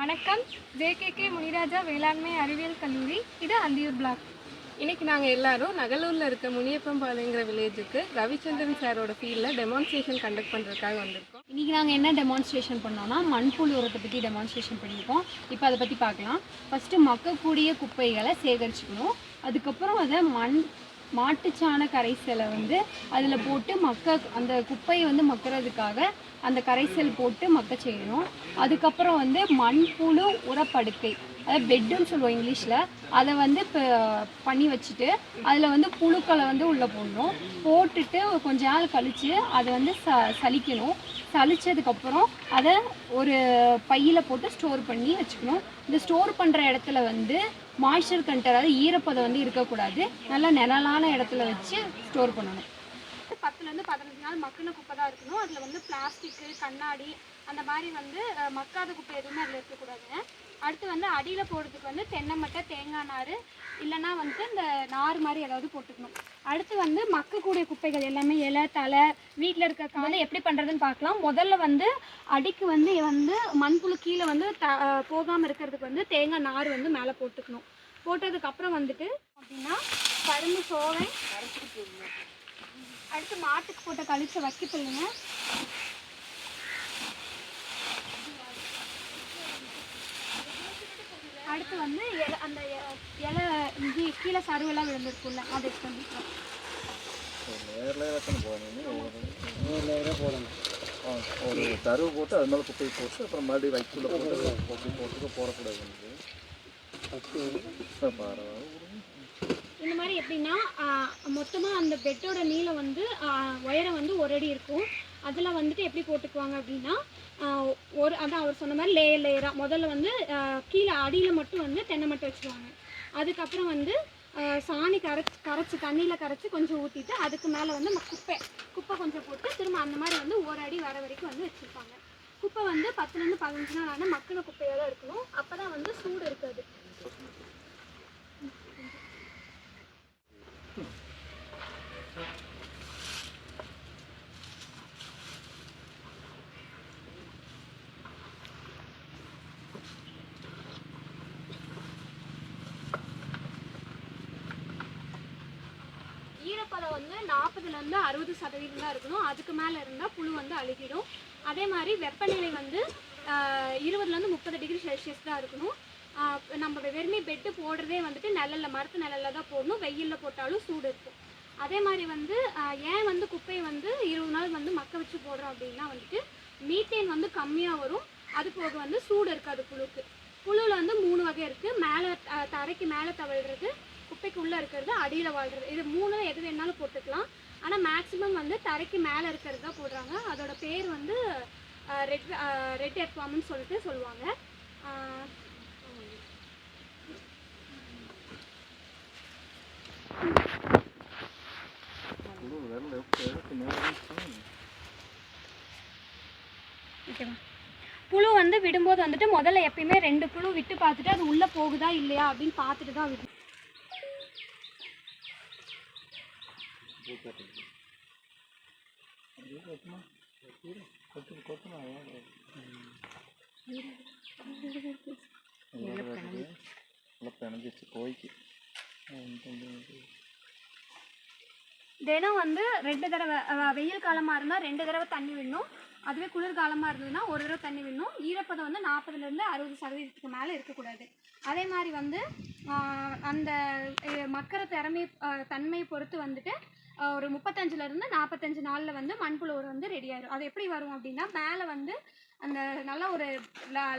வணக்கம். ஜேகேகே முனிராஜா வேளாண்மை அறிவியல் கல்லூரி. இது அந்தியூர் பிளாக். இன்னைக்கு நாங்கள் எல்லாரும் நகலூரில் இருக்க முனியப்பம்பாளையங்கிற வில்லேஜுக்கு ரவிச்சந்திரன் சாரோட ஃபீல்டில் டெமான்ஸ்ட்ரேஷன் கண்டக்ட் பண்ணுறதுக்காக வந்திருக்கோம். இன்றைக்கி நாங்கள் என்ன டெமான்ஸ்ட்ரேஷன் பண்ணோம்னா மண்புழு உரத்தை பற்றி டெமான்ஸ்ட்ரேஷன் பண்ணியிருக்கோம். இப்போ அதை பற்றி பார்க்கலாம். ஃபஸ்ட்டு மக்கக்கூடிய குப்பைகளை சேகரிச்சுக்கணும். அதுக்கப்புறம் அதை மண் மாட்டுச்சாண கரைசலை வந்து அதில் போட்டு மக்க அந்த குப்பையை வந்து மக்கிறதுக்காக அந்த கரைசல் போட்டு மக்க செய்யணும். அதுக்கப்புறம் வந்து மண்புழு உரப்படுக்கை அதாவது பெட்டுன்னு சொல்லுவோம் இங்கிலீஷில். அதை வந்து இப்போ பண்ணி வச்சுட்டு அதில் வந்து புழுக்களை வந்து உள்ளே போடணும். போட்டுட்டு கொஞ்ச நாள் கழித்து அதை வந்து ச சலிக்கணும் சலிச்சதுக்கப்புறம் அதை ஒரு பையில் போட்டு ஸ்டோர் பண்ணி வச்சுக்கணும். இந்த ஸ்டோர் பண்ணுற இடத்துல வந்து மாய்ஸ்சர் கண்டர் அதாவது ஈரப்பதம் வந்து இருக்கக்கூடாது. நல்லா நிழலான இடத்துல வச்சு ஸ்டோர் பண்ணணும். பத்துலேருந்து பதினஞ்சு நாள் மக்கின குப்பை தான் இருக்கணும். அதில் வந்து பிளாஸ்டிக்கு கண்ணாடி அந்த மாதிரி வந்து மக்காத குப்பை எதுவுமே அதில் இருக்கக்கூடாதுங்க அடுத்து வந்து அடியில் போடுறதுக்கு வந்து தென்னை மட்டை தேங்காய் நார் இல்லைன்னா வந்து இந்த நார் மாதிரி ஏதாவது போட்டுக்கணும். அடுத்து வந்து மக்கக்கூடிய குப்பைகள் எல்லாமே இலை தலை வீட்டில் இருக்க வந்து எப்படி பண்ணுறதுன்னு பார்க்கலாம். முதல்ல வந்து அடிக்கு வந்து வந்து மண்புழு கீழே வந்து த போகாமல் இருக்கிறதுக்கு வந்து தேங்காய் நார் வந்து மேலே போட்டுக்கணும். போட்டதுக்கப்புறம் வந்துட்டு அப்படின்னா கரும்பு சோவை அடுத்து மாட்டுக்கு போட்ட கழிச்ச சொல்லுங்கள் அடுத்து வந்து இலை அந்த இலை இது கீழே சருவெல்லாம் விழுந்திருக்கும்ல அதை ஆ ஒரு தருவு போட்டு அது மேலே குப்பையை போட்டு அப்புறம் மறுபடியும் வைக்குள்ள போட்டு குப்பை போட்டு போடக்கூடாது. இந்த மாதிரி எப்படின்னா மொத்தமாக அந்த பெட்டோட நீளம் வந்து உயரம் வந்து ஒரு அடி இருக்கும். அதில் வந்துட்டு எப்படி போட்டுக்குவாங்க அப்படின்னா ஒரு அதான் அவர் சொன்ன மாதிரி லேயர் லேயராக முதல்ல வந்து கீழே அடியில் மட்டும் வந்து தென்னை மட்டும் வச்சுருவாங்க அதுக்கப்புறம் வந்து சாணி கரைச்சி கரைச்சி தண்ணியில் கரைச்சி கொஞ்சம் ஊற்றிட்டு அதுக்கு மேலே வந்து குப்பை. குப்பை கொஞ்சம் போட்டு திரும்ப அந்த மாதிரி வந்து ஒரு அடி வர வரைக்கும் வந்து வச்சுருப்பாங்க. குப்பை வந்து பத்துலேருந்து பதினஞ்சு நாள் ஆனால் மக்கின குப்பையாக தான் இருக்கணும் அப்போ தான் வந்து சூடு இருக்காது ஈரப்பதம் வந்து நாற்பதுலேருந்து அறுபது சதவீதம் தான் இருக்கணும். அதுக்கு மேலே இருந்தால் புழு வந்து அழுகிடும். அதே மாதிரி வெப்பநிலை வந்து இருபதுலேருந்து முப்பது டிகிரி செல்சியஸ் தான் இருக்கணும். நம்ம வெறுமே பெட்டு போடுறதே வந்துட்டு நிழல்ல மரத்து நிழலில் தான் போடணும். வெயிலில் போட்டாலும் சூடு இருக்கும். அதே மாதிரி வந்து ஏன் வந்து குப்பையை வந்து இருபது நாள் வந்து மக்க வச்சு போடுறோம் அப்படின்னா வந்துட்டு மீத்தேன் வந்து கம்மியாக வரும். அது போக வந்து சூடு இருக்காது புழுக்கு. புழுவில் வந்து மூணு வகை இருக்குது மேலே தரைக்கு மேலே தவழ்கிறது கப்பைக்கு உள்ளே இருக்கிறது அடியில் வாழ்கிறது. இது மூணு எது வேணாலும் போட்டுக்கலாம். ஆனால் மேக்ஸிமம் வந்து தரைக்கு மேலே இருக்கிறது தான் போடுறாங்க. அதோட பேர் வந்து ரெட் ரெட் எர்ஃபார்ம்னு சொல்லிட்டு சொல்லுவாங்க. புழு வந்து விடும்போது வந்துட்டு முதல்ல எப்பயுமே ரெண்டு புழு விட்டு பார்த்துட்டு அது உள்ளே போகுதா இல்லையா அப்படின்னு பார்த்துட்டு தான் விடும் பிணைஞ்சிச்சு தினம் வந்து ரெண்டு தடவை வெயில் காலமாக இருந்தால் ரெண்டு தடவை தண்ணி விடணும். அதுவே குளிர் காலமாக இருந்ததுன்னா ஒரு தடவை தண்ணி விடணும். ஈரப்பதம் வந்து நாற்பதுலேருந்து அறுபது சதவீதத்துக்கு மேலே இருக்கக்கூடாது. அதே மாதிரி வந்து அந்த மக்கிற திறமை தன்மையை பொறுத்து வந்துட்டு ஒரு முப்பத்தஞ்சுலேருந்து நாற்பத்தஞ்சு நாளில் வந்து மண்புழு உரம் வந்து ரெடி ஆயிடும் அது எப்படி வரும் அப்படின்னா மேலே வந்து அந்த நல்ல ஒரு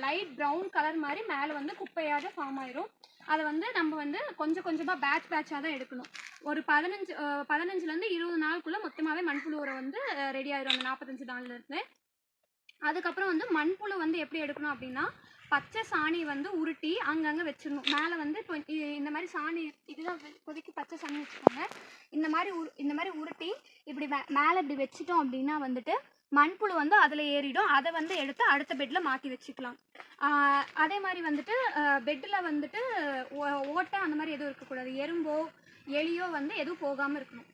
லைட் ப்ரௌன் கலர் மாதிரி மேலே வந்து குப்பையாக ஃபார்ம் ஆயிரும். அதை வந்து நம்ம வந்து கொஞ்சம் கொஞ்சமாக பேட்ச் பேட்சாக தான் எடுக்கணும். ஒரு பதினஞ்சு பதினஞ்சுலேருந்து இருபது நாளுக்குள்ளே மொத்தமாகவே மண்புழு உரம் வந்து ரெடி ஆயிரும் அந்த நாற்பத்தஞ்சு நாள்லேருந்து அதுக்கப்புறம் வந்து மண்புழு வந்து எப்படி எடுக்கணும் அப்படின்னா பச்சை சாணி வந்து உருட்டி அங்கங்கே வச்சிடணும். மேலே வந்து இந்த மாதிரி சாணி இதுதான் இப்போதைக்கு பச்சை சாணி வச்சுக்கோங்க. இந்த மாதிரி உரு இந்த மாதிரி உருட்டி இப்படி மே- மேலே இப்படி வச்சிட்டோம் அப்படின்னா வந்துட்டு மண்புழு வந்து அதில் ஏறிடும். அதை வந்து எடுத்து அடுத்த பெட்டில் மாற்றி வச்சுக்கலாம். அதே மாதிரி வந்துட்டு பெட்டில் வந்துட்டு ஓட்டை அந்த மாதிரி எதுவும் இருக்கக்கூடாது. எறும்போ எலியோ வந்து எதுவும் போகாமல் இருக்கணும்.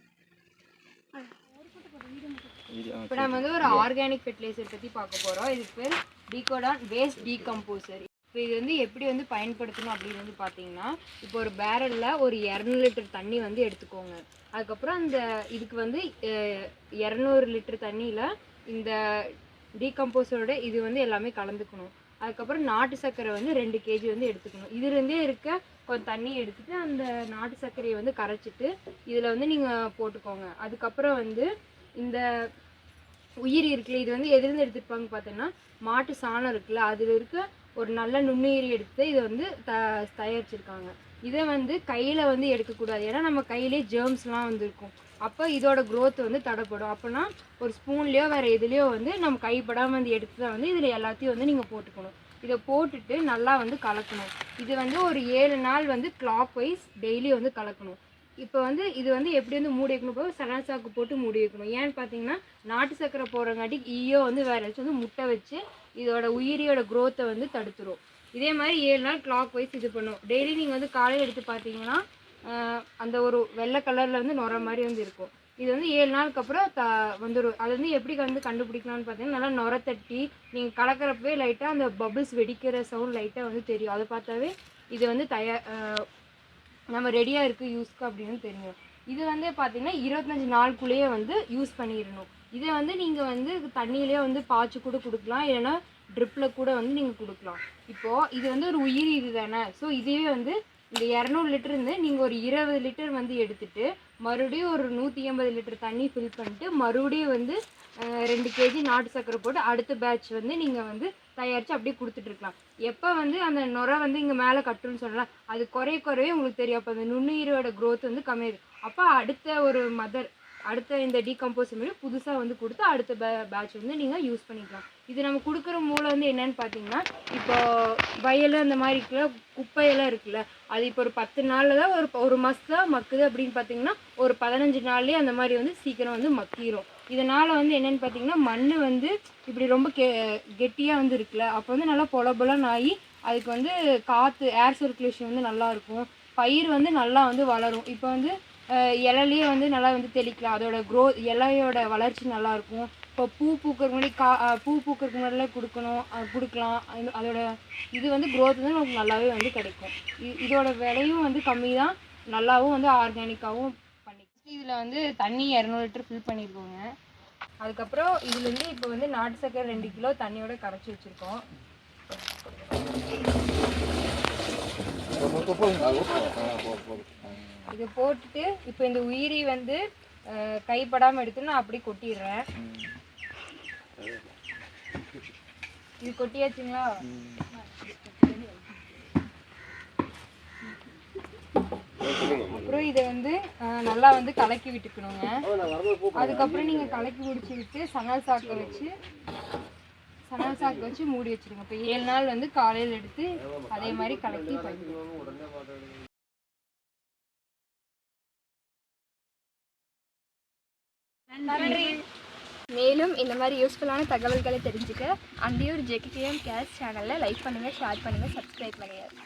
இப்போ நம்ம வந்து ஒரு ஆர்கானிக் ஃபெர்டிலைசர் பற்றி பார்க்க போகிறோம் இதுக்கு பேர் டீகோடான் வேஸ்ட் டீகம்போசர் இப்போ இது வந்து எப்படி வந்து பயன்படுத்தணும் அப்படின்னு வந்து பார்த்தீங்கன்னா இப்போ ஒரு பேரலில் ஒரு இரநூறு லிட்டர் தண்ணி வந்து எடுத்துக்கோங்க. அதுக்கப்புறம் அந்த இதுக்கு வந்து இரநூறு லிட்டர் தண்ணியில் இந்த டீகம்போசரோட இது வந்து எல்லாமே கலந்துக்கணும். அதுக்கப்புறம் நாட்டு சர்க்கரை வந்து ரெண்டு கேஜி வந்து எடுத்துக்கணும். இதுலேருந்தே இருக்க கொஞ்சம் தண்ணி எடுத்துட்டு அந்த நாட்டு சர்க்கரையை வந்து கரைச்சிட்டு இதில் வந்து நீங்கள் போட்டுக்கோங்க. அதுக்கப்புறம் வந்து இந்த உயிர் இருக்குல்ல இது வந்து எதுலேருந்து எடுத்துருப்பாங்க பார்த்தோன்னா மாட்டு சாணம் இருக்குல்ல அதில் இருக்க ஒரு நல்ல நுண்ணுயிரி எடுத்து இதை வந்து த தயாரிச்சிருக்காங்க. இதை வந்து கையில் வந்து எடுக்கக்கூடாது. ஏன்னா நம்ம கையிலே ஜேர்ம்ஸ்லாம் வந்துருக்கும். அப்போ இதோட க்ரோத் வந்து தடைப்படும். அப்போனா ஒரு ஸ்பூன்லேயோ வேறு எதுலேயோ வந்து நம்ம கைப்படாமல் வந்து எடுத்து தான் வந்து இதில் எல்லாத்தையும் வந்து நீங்கள் போட்டுக்கணும். இதை போட்டுட்டு நல்லா வந்து கலக்கணும். இது வந்து ஒரு ஏழு நாள் வந்து கிளாக் வைஸ் டெய்லி வந்து கலக்கணும். இப்போ வந்து இது வந்து எப்படி வந்து மூடி வைக்கணும் போது சலன் சாக்கு போட்டு மூடி வைக்கணும். ஏன்னு பார்த்தீங்கன்னா நாட்டு சக்கரை போடுறங்காட்டி ஈயோ வந்து வேறு ஏதாச்சும் வந்து முட்டை வச்சு இதோட உயிரியோட க்ரோத்தை வந்து தடுத்துரும். இதே மாதிரி ஏழு நாள் கிளாக் வைஸ் இது பண்ணும். டெய்லி நீங்கள் வந்து காலையில் எடுத்து பார்த்தீங்கன்னா அந்த ஒரு வெள்ளை கலரில் வந்து நுர மாதிரி வந்து இருக்கும். இது வந்து ஏழு நாளுக்கு அப்புறம் த வந்துடும் அது வந்து எப்படி வந்து கண்டுபிடிக்கலாம்னு பார்த்தீங்கன்னா நல்லா நுர தட்டி நீங்கள் கலக்கிறப்பவே லைட்டாக அந்த பபிள்ஸ் வெடிக்கிற சவுண்ட் லைட்டாக வந்து தெரியும். அதை பார்த்தாவே இது வந்து தயார் நம்ம ரெடியாக இருக்குது யூஸ்க்கு அப்படின்னு தெரியும். இது வந்து பார்த்திங்கன்னா இருபத்தஞ்சி நாளுக்குள்ளேயே வந்து யூஸ் பண்ணிடணும். இதை வந்து நீங்கள் வந்து தண்ணியிலே வந்து பாய்ச்சி கூட கொடுக்கலாம். இல்லைன்னா ட்ரிப்பில் கூட வந்து நீங்கள் கொடுக்கலாம். இப்போது இது வந்து ஒரு உயிரி இது தானே. ஸோ இதுவே வந்து இந்த இரநூறு லிட்டர் இருந்து நீங்கள் ஒரு இருபது லிட்டர் வந்து எடுத்துகிட்டு மறுபடியும் ஒரு நூற்றி ஐம்பது லிட்டர் தண்ணி ஃபில் பண்ணிட்டு மறுபடியும் வந்து ரெண்டு கேஜி நாட்டு சர்க்கரை போட்டு அடுத்த பேட்ச் வந்து நீங்கள் வந்து தயாரித்து அப்படியே கொடுத்துட்ருக்கலாம் எப்போ வந்து அந்த நுரை வந்து இங்கே மேலே கட்டுன்னு சொல்லலாம் அது குறைய குறைய உங்களுக்கு தெரியும். அப்போ அந்த நுண்ணுயிரோட க்ரோத் வந்து கம்மியாகுது அப்போ அடுத்த ஒரு மதர் அடுத்த இந்த டீகம்போஸ் மாதிரி புதுசாக வந்து கொடுத்து அடுத்த பே பேட்ச் வந்து நீங்கள் யூஸ் பண்ணிக்கலாம். இது நம்ம கொடுக்குற மூலம் வந்து என்னன்னு பார்த்தீங்கன்னா இப்போ வயல் அந்த மாதிரி இருக்கிற குப்பையெல்லாம் இருக்குல்ல அது இப்போ ஒரு பத்து நாளில் தான் ஒரு ஒரு மாதம் மக்குது அப்படின்னு பார்த்தீங்கன்னா ஒரு பதினஞ்சு நாள்லேயே அந்த மாதிரி வந்து சீக்கிரம் வந்து மக்கிரும். இதனால் வந்து என்னென்னு பார்த்தீங்கன்னா மண் வந்து இப்படி ரொம்ப கெ கெட்டியாக வந்து இருக்குல்ல அப்போ வந்து நல்லா பொலபொலன்னு ஆகி அதுக்கு வந்து காற்று ஏர் சர்க்குலேஷன் வந்து நல்லா இருக்கும். பயிர் வந்து நல்லா வந்து வளரும். இப்போ வந்து அஹ், இலையிலேயே வந்து நல்லா வந்து தெளிக்கலாம். அதோட க்ரோ இலையோட வளர்ச்சி நல்லாயிருக்கும் இப்போ பூ பூக்கிறதுக்கு முன்னாடி கா பூ பூக்கிறதுக்கு முன்னாடியே கொடுக்கணும் கொடுக்கலாம். அதோட இது வந்து க்ரோத் வந்து நமக்கு நல்லாவே வந்து கிடைக்கும். இதோட விலையும் வந்து கம்மி தான் நல்லாவும் வந்து ஆர்கானிக்காகவும் இதில் வந்து தண்ணி இரநூறு லிட்டர் ஃபில் பண்ணியிருக்கோங்க. அதுக்கப்புறம் இதுலேருந்து இப்போ வந்து நாட்டு சக்கரை ரெண்டு கிலோ தண்ணியோட கரைச்சி வச்சுருக்கோம். இதை போட்டுட்டு இப்போ இந்த உயிரி வந்து கைப்படாமல் எடுத்து நான் அப்படி கொட்டிடுறேன். இது கொட்டியாச்சுங்களா? இதை வந்து நல்லா வந்து கலக்கி விட்டுக்கணுங்க. அதுக்கப்புறம் நீங்கள் கலக்கி முடிச்சு விட்டு சணல் சாக்கை வச்சு சணல் சாக்கு வச்சு மூடி வச்சிருங்க. இப்போ ஏழு நாள் வந்து காலையில் எடுத்து அதே மாதிரி கலக்கி நன்றி மேலும் இந்த மாதிரி யூஸ்ஃபுல்லான தகவல்களை தெரிஞ்சுக்க அந்தியூர் ஜெகிடிஎம் கேஸ் சேனலில் லைக் பண்ணுங்கள் ஷேர் பண்ணுங்கள் சப்ஸ்கிரைப் பண்ணுங்கள்